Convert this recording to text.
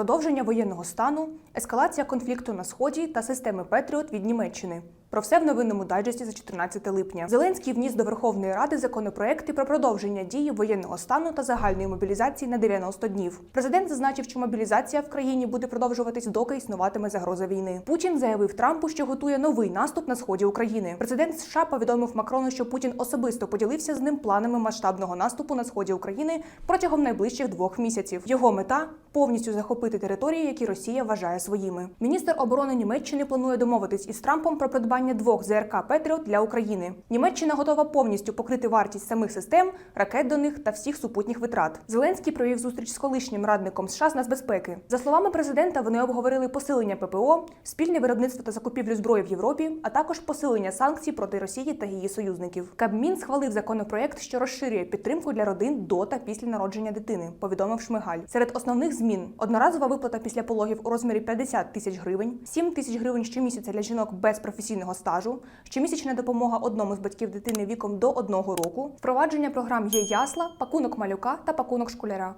продовження воєнного стану, ескалація конфлікту на сході та системи Петріот від Німеччини. Про все в новинному дайджесті за 14 липня. Зеленський вніс до Верховної Ради законопроекти про продовження дії воєнного стану та загальної мобілізації на 90 днів. Президент зазначив, що мобілізація в країні буде продовжуватись, доки існуватиме загроза війни. Путін заявив Трампу, що готує новий наступ на сході України. Президент США повідомив Макрону, що Путін особисто поділився з ним планами масштабного наступу на сході України протягом найближчих двох місяців. Його мета повністю захопити території, які Росія вважає своїми. Міністр оборони Німеччини планує домовитись із Трампом про придбання двох ЗРК Петріот для України. Німеччина готова повністю покрити вартість самих систем, ракет до них та всіх супутніх витрат. Зеленський провів зустріч з колишнім радником США з нацбезпеки. За словами президента, вони обговорили посилення ППО, спільне виробництво та закупівлю зброї в Європі, а також посилення санкцій проти Росії та її союзників. Кабмін схвалив законопроект, що розширює підтримку для родин до та після народження дитини. Повідомив Шмигаль. Серед основних змін одноразова виплата після пологів у розмірі 50 тисяч гривень, 7 тисяч гривень щомісяця для жінок без професійного стажу, щомісячна допомога одному з батьків дитини віком до одного року, впровадження програм є ясла, пакунок малюка та пакунок школяра.